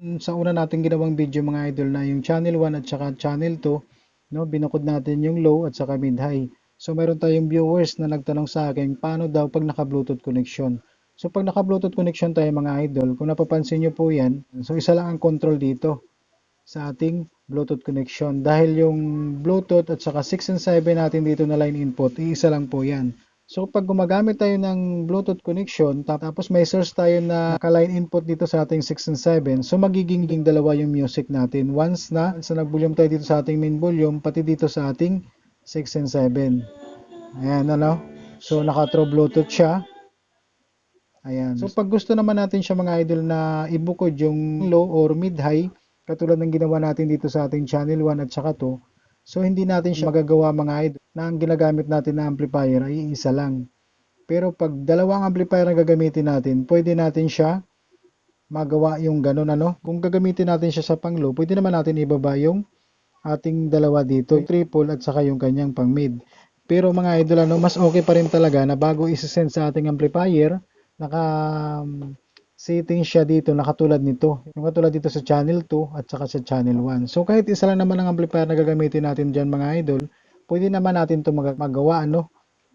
Sa una nating ginawang video mga idol na yung channel 1 at saka channel 2, no, binukod natin yung low at saka mid-high. So meron tayong viewers na nagtanong sa akin paano daw pag naka-Bluetooth connection. So pag naka-Bluetooth connection tayo mga idol, kung napapansin nyo po yan, so isa lang ang control dito sa ating Bluetooth connection. Dahil yung Bluetooth at saka 6 and 7 natin dito na line input, iisa lang po yan. So pag gumagamit tayo ng Bluetooth connection, tapos may source tayo na ka-line input dito sa ating 6 and 7, so magiging ding dalawa yung music natin. Once na, na nag-volume tayo dito sa ating main volume, pati dito sa ating 6 and 7. Ayan, ano? So naka-throw Bluetooth siya. Ayan. So pag gusto naman natin siya mga idol na ibukod yung low or mid-high, katulad ng ginawa natin dito sa ating channel 1 at saka 2, So hindi natin siya magagawa mga idol na ang ginagamit natin na amplifier ay isa lang. Pero pag dalawang amplifier ang gagamitin natin, pwede natin siya magawa yung ganun ano. Kung gagamitin natin siya sa pang-low, pwede naman natin ibaba yung ating dalawa dito, triple at saka yung kanyang pang mid. Pero mga idol ano, mas okay pa rin talaga na bago isi-send sa ating amplifier, naka setting siya dito na katulad nito. Yung katulad dito sa channel 2 at saka sa channel 1. So kahit isa lang naman ang amplifier na gagamitin natin dyan mga idol, pwede naman natin ito mag magawa ano.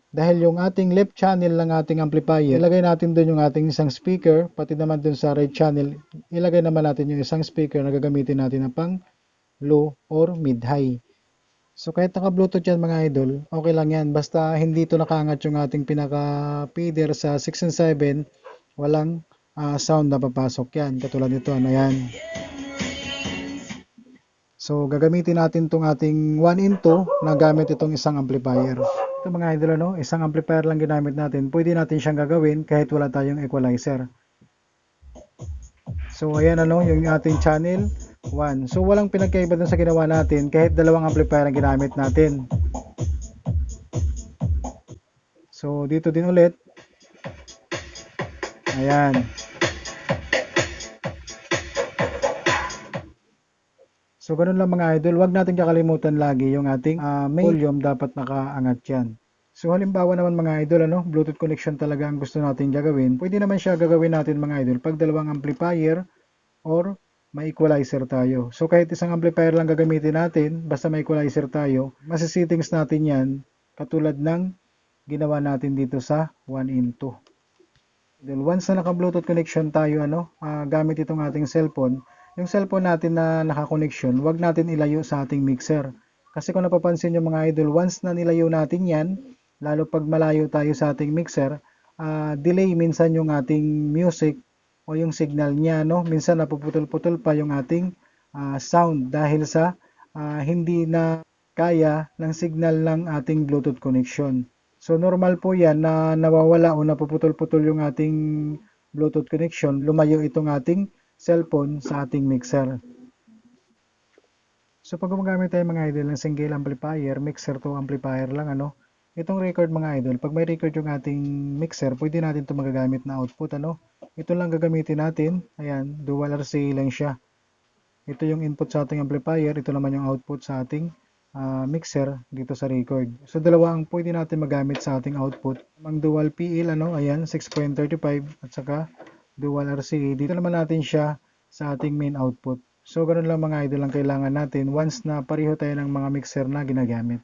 Dahil yung ating left channel ng ating amplifier, ilagay natin doon yung ating isang speaker, pati naman doon sa right channel, ilagay naman natin yung isang speaker na gagamitin natin na pang low or mid-high. So kahit naka-bluetooth yan mga idol, okay lang yan. Basta hindi ito nakaangat yung ating pinaka-feeder sa 6 and 7, walang uh, sound na papasok yan. Katulad nito, ano yan. So, gagamitin natin itong ating 1 into na gamit itong isang amplifier. Ito mga idol, ano, isang amplifier lang ginamit natin. Pwede natin siyang gagawin kahit wala tayong equalizer. So, ayan ano, yung ating channel 1. So, walang pinagkaiba dun sa ginawa natin kahit dalawang amplifier ang ginamit natin. So, dito din ulit. Ayan. So, ganun lang mga idol. Huwag natin kakalimutan lagi yung ating uh, main volume dapat nakaangat yan. So, halimbawa naman mga idol, ano, Bluetooth connection talaga ang gusto natin gagawin. Pwede naman siya gagawin natin mga idol pag dalawang amplifier or may equalizer tayo. So, kahit isang amplifier lang gagamitin natin, basta may equalizer tayo, masisettings natin yan katulad ng ginawa natin dito sa 1 into. Then, once na naka-Bluetooth connection tayo, ano, uh, gamit itong ating cellphone, yung cellphone natin na naka-connection, wag natin ilayo sa ating mixer. Kasi kung napapansin nyo mga idol, once na nilayo natin yan, lalo pag malayo tayo sa ating mixer, uh, delay minsan yung ating music o yung signal niya. No? Minsan napuputol-putol pa yung ating uh, sound dahil sa uh, hindi na kaya ng signal ng ating Bluetooth connection. So normal po yan na nawawala o napuputol-putol yung ating Bluetooth connection, lumayo itong ating cellphone sa ating mixer. So pag gumagamit tayo mga idol ng single amplifier, mixer to amplifier lang ano, itong record mga idol, pag may record yung ating mixer, pwede natin ito magagamit na output ano. Ito lang gagamitin natin, ayan, dual RCA lang siya. Ito yung input sa ating amplifier, ito naman yung output sa ating uh, mixer dito sa record. So dalawa ang pwede natin magamit sa ating output. Ang dual PL ano, ayan, 6.35 at saka dual RCA. Dito naman natin siya sa ating main output. So, ganun lang mga idol ang kailangan natin once na pareho tayo ng mga mixer na ginagamit.